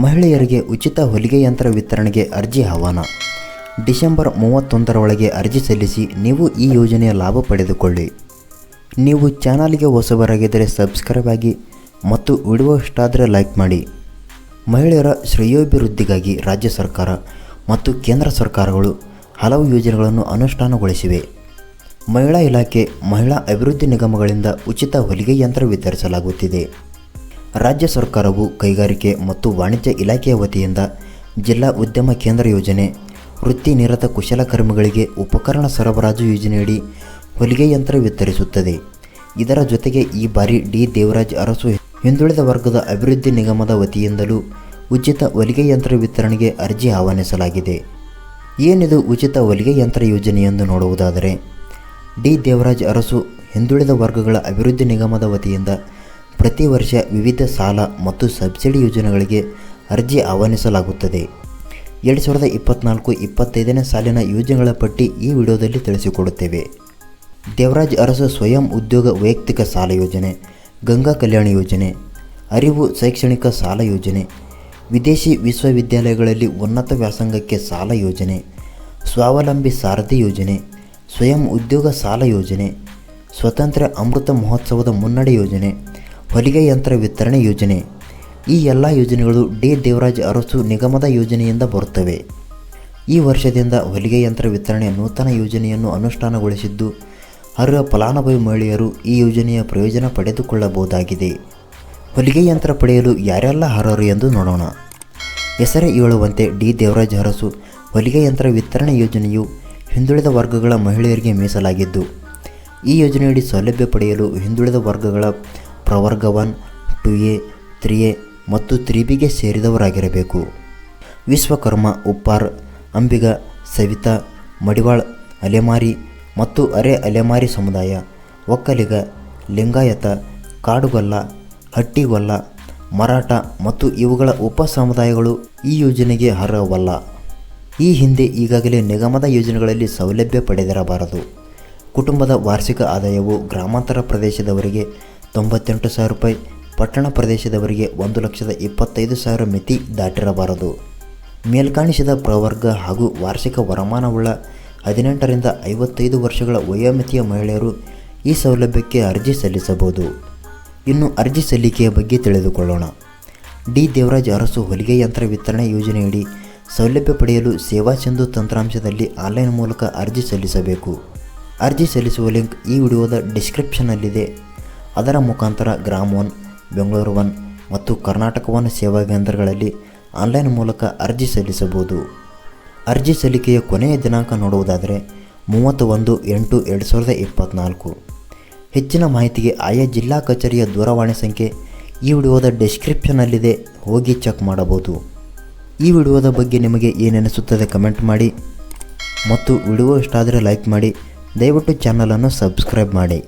ಮಹಿಳೆಯರಿಗೆ ಉಚಿತ ಹೊಲಿಗೆ ಯಂತ್ರ ವಿತರಣೆಗೆ ಅರ್ಜಿ ಆಹ್ವಾನ. ಡಿಸೆಂಬರ್ ಮೂವತ್ತೊಂದರೊಳಗೆ ಅರ್ಜಿ ಸಲ್ಲಿಸಿ ನೀವು ಈ ಯೋಜನೆಯ ಲಾಭ ಪಡೆದುಕೊಳ್ಳಿ. ನೀವು ಚಾನಲ್ಗೆ ಹೊಸಬರಾಗಿದ್ದರೆ ಸಬ್ಸ್ಕ್ರೈಬ್ ಆಗಿ ಮತ್ತು ವಿಡಿಯೋ ಇಷ್ಟ ಆದರೆ ಲೈಕ್ ಮಾಡಿ. ಮಹಿಳೆಯರ ಶ್ರೇಯೋಭಿವೃದ್ಧಿಗಾಗಿ ರಾಜ್ಯ ಸರ್ಕಾರ ಮತ್ತು ಕೇಂದ್ರ ಸರ್ಕಾರಗಳು ಹಲವು ಯೋಜನೆಗಳನ್ನು ಅನುಷ್ಠಾನಗೊಳಿಸಿವೆ. ಮಹಿಳಾ ಇಲಾಖೆ ಮಹಿಳಾ ಅಭಿವೃದ್ಧಿ ನಿಗಮಗಳಿಂದ ಉಚಿತ ಹೊಲಿಗೆ ಯಂತ್ರ ವಿತರಿಸಲಾಗುತ್ತಿದೆ. ರಾಜ್ಯ ಸರ್ಕಾರವು ಕೈಗಾರಿಕೆ ಮತ್ತು ವಾಣಿಜ್ಯ ಇಲಾಖೆಯ ವತಿಯಿಂದ ಜಿಲ್ಲಾ ಉದ್ಯಮ ಕೇಂದ್ರ ಯೋಜನೆ ವೃತ್ತಿನಿರತ ಕುಶಲಕರ್ಮಿಗಳಿಗೆ ಉಪಕರಣ ಸರಬರಾಜು ಯೋಜನೆಯಡಿ ಹೊಲಿಗೆ ಯಂತ್ರ ವಿತರಿಸುತ್ತದೆ. ಇದರ ಜೊತೆಗೆ ಈ ಬಾರಿ ಡಿ. ದೇವರಾಜ್ ಅರಸು ಹಿಂದುಳಿದ ವರ್ಗದ ಅಭಿವೃದ್ಧಿ ನಿಗಮದ ವತಿಯಿಂದಲೂ ಉಚಿತ ಹೊಲಿಗೆ ಯಂತ್ರ ವಿತರಣೆಗೆ ಅರ್ಜಿ ಆಹ್ವಾನಿಸಲಾಗಿದೆ. ಏನಿದು ಉಚಿತ ಹೊಲಿಗೆ ಯಂತ್ರ ಯೋಜನೆ ಎಂದು ನೋಡುವುದಾದರೆ, ಡಿ. ದೇವರಾಜ್ ಅರಸು ಹಿಂದುಳಿದ ವರ್ಗಗಳ ಅಭಿವೃದ್ಧಿ ನಿಗಮದ ವತಿಯಿಂದ ಪ್ರತಿ ವರ್ಷ ವಿವಿಧ ಸಾಲ ಮತ್ತು ಸಬ್ಸಿಡಿ ಯೋಜನೆಗಳಿಗೆ ಅರ್ಜಿ ಆಹ್ವಾನಿಸಲಾಗುತ್ತದೆ. ಎರಡು ಸಾವಿರದ ಇಪ್ಪತ್ನಾಲ್ಕು ಇಪ್ಪತ್ತೈದನೇ ಸಾಲಿನ ಯೋಜನೆಗಳ ಪಟ್ಟಿ ಈ ವಿಡಿಯೋದಲ್ಲಿ ತಿಳಿಸಿಕೊಡುತ್ತೇವೆ. ದೇವರಾಜ್ ಅರಸು ಸ್ವಯಂ ಉದ್ಯೋಗ ವೈಯಕ್ತಿಕ ಸಾಲ ಯೋಜನೆ, ಗಂಗಾ ಕಲ್ಯಾಣ ಯೋಜನೆ, ಅರಿವು ಶೈಕ್ಷಣಿಕ ಸಾಲ ಯೋಜನೆ, ವಿದೇಶಿ ವಿಶ್ವವಿದ್ಯಾಲಯಗಳಲ್ಲಿ ಉನ್ನತ ವ್ಯಾಸಂಗಕ್ಕೆ ಸಾಲ ಯೋಜನೆ, ಸ್ವಾವಲಂಬಿ ಸಾರಥಿ ಯೋಜನೆ, ಸ್ವಯಂ ಉದ್ಯೋಗ ಸಾಲ ಯೋಜನೆ, ಸ್ವತಂತ್ರ ಅಮೃತ ಮಹೋತ್ಸವದ ಮುನ್ನಡೆ ಯೋಜನೆ ಹೊಲಿಗೆ ಯಂತ್ರ ವಿತರಣೆ ಯೋಜನೆ. ಈ ಎಲ್ಲ ಯೋಜನೆಗಳು ಡಿ. ದೇವರಾಜ್ ಅರಸು ನಿಗಮದ ಯೋಜನೆಯಿಂದ ಬರುತ್ತವೆ. ಈ ವರ್ಷದಿಂದ ಹೊಲಿಗೆ ಯಂತ್ರ ವಿತರಣೆ ನೂತನ ಯೋಜನೆಯನ್ನು ಅನುಷ್ಠಾನಗೊಳಿಸಿದ್ದು, ಅರ್ಹ ಫಲಾನುಭವಿ ಮಹಿಳೆಯರು ಈ ಯೋಜನೆಯ ಪ್ರಯೋಜನ ಪಡೆದುಕೊಳ್ಳಬಹುದಾಗಿದೆ. ಹೊಲಿಗೆ ಯಂತ್ರ ಪಡೆಯಲು ಯಾರೆಲ್ಲ ಅರ್ಹರು ಎಂದು ನೋಡೋಣ. ಹೆಸರೇ ಹೇಳುವಂತೆ ಡಿ. ದೇವರಾಜ್ ಅರಸು, ಹೊಲಿಗೆ ಯಂತ್ರ ವಿತರಣೆ ಯೋಜನೆಯು ಹಿಂದುಳಿದ ವರ್ಗಗಳ ಮಹಿಳೆಯರಿಗೆ ಮೀಸಲಾಗಿದ್ದು, ಈ ಯೋಜನೆಯಡಿ ಸೌಲಭ್ಯ ಪಡೆಯಲು ಹಿಂದುಳಿದ ವರ್ಗಗಳ ಪ್ರವರ್ಗ one two A three A ಮತ್ತು ತ್ರೀ ಬಿಗೆ ಸೇರಿದವರಾಗಿರಬೇಕು. ವಿಶ್ವಕರ್ಮ ಉಪ್ಪಾರ್, ಅಂಬಿಗ, ಸವಿತಾ, ಮಡಿವಾಳ್, ಅಲೆಮಾರಿ ಮತ್ತು ಅರೆ ಅಲೆಮಾರಿ ಸಮುದಾಯ, ಒಕ್ಕಲಿಗ, ಲಿಂಗಾಯತ, ಕಾಡುಗೊಲ್ಲ, ಹಟ್ಟಿಗೊಲ್ಲ, ಮರಾಠ ಮತ್ತು ಇವುಗಳ ಉಪ ಸಮುದಾಯಗಳು ಈ ಯೋಜನೆಗೆ ಅರ್ಹವಲ್ಲ. ಈ ಹಿಂದೆ ಈಗಾಗಲೇ ನಿಗಮದ ಯೋಜನೆಗಳಲ್ಲಿ ಸೌಲಭ್ಯ ಪಡೆದಿರಬಾರದು. ಕುಟುಂಬದ ವಾರ್ಷಿಕ ಆದಾಯವು ಗ್ರಾಮಾಂತರ ಪ್ರದೇಶದವರಿಗೆ ತೊಂಬತ್ತೆಂಟು ಸಾವಿರ ರೂಪಾಯಿ ಪಟ್ಟಣ ಪ್ರದೇಶದವರಿಗೆ ಒಂದು ಲಕ್ಷದ ಇಪ್ಪತ್ತೈದು ಸಾವಿರ ಮಿತಿ ದಾಟಿರಬಾರದು. ಮೇಲ್ಕಾಣಿಸಿದ ಪ್ರವರ್ಗ ಹಾಗೂ ವಾರ್ಷಿಕ ವರಮಾನವುಳ್ಳ ಹದಿನೆಂಟರಿಂದ ಐವತ್ತೈದು ವರ್ಷಗಳ ವಯೋಮಿತಿಯ ಮಹಿಳೆಯರು ಈ ಸೌಲಭ್ಯಕ್ಕೆ ಅರ್ಜಿ ಸಲ್ಲಿಸಬಹುದು. ಇನ್ನು ಅರ್ಜಿ ಸಲ್ಲಿಕೆಯ ಬಗ್ಗೆ ತಿಳಿದುಕೊಳ್ಳೋಣ. ಡಿ. ದೇವರಾಜ್ ಅರಸು ಹೊಲಿಗೆ ಯಂತ್ರ ವಿತರಣೆ ಯೋಜನೆಯಡಿ ಸೌಲಭ್ಯ ಪಡೆಯಲು ಸೇವಾ ಸಿಂಧು ತಂತ್ರಾಂಶದಲ್ಲಿ ಆನ್ಲೈನ್ ಮೂಲಕ ಅರ್ಜಿ ಸಲ್ಲಿಸಬೇಕು. ಅರ್ಜಿ ಸಲ್ಲಿಸುವ ಲಿಂಕ್ ಈ ವಿಡಿಯೋದ ಡಿಸ್ಕ್ರಿಪ್ಷನ್ನಲ್ಲಿದೆ. ಅದರ ಮುಖಾಂತರ ಗ್ರಾಮ್ ಒನ್ ಬೆಂಗಳೂರು ಒನ್ ಮತ್ತು ಕರ್ನಾಟಕ ಒನ್ ಸೇವಾ ಕೇಂದ್ರಗಳಲ್ಲಿ ಆನ್ಲೈನ್ ಮೂಲಕ ಅರ್ಜಿ ಸಲ್ಲಿಸಬಹುದು. ಅರ್ಜಿ ಸಲ್ಲಿಕೆಯ ಕೊನೆಯ ದಿನಾಂಕ ನೋಡುವುದಾದರೆ ಮೂವತ್ತು ಒಂದು ಎಂಟು ಎರಡು ಸಾವಿರದ ಇಪ್ಪತ್ತ್ನಾಲ್ಕು ಹೆಚ್ಚಿನ ಮಾಹಿತಿಗೆ ಆಯಾ ಜಿಲ್ಲಾ ಕಚೇರಿಯ ದೂರವಾಣಿ ಸಂಖ್ಯೆ ಈ ವಿಡಿಯೋದ ಡಿಸ್ಕ್ರಿಪ್ಷನ್ನಲ್ಲಿದೆ, ಹೋಗಿ ಚೆಕ್ ಮಾಡಬಹುದು. ಈ ವಿಡಿಯೋದ ಬಗ್ಗೆ ನಿಮಗೆ ಏನೆನಿಸುತ್ತದೆ ಕಮೆಂಟ್ ಮಾಡಿ ಮತ್ತು ವಿಡಿಯೋ ಇಷ್ಟ ಆದರೆ ಲೈಕ್ ಮಾಡಿ, ದಯವಿಟ್ಟು ಚಾನಲನ್ನು ಸಬ್ಸ್ಕ್ರೈಬ್ ಮಾಡಿ.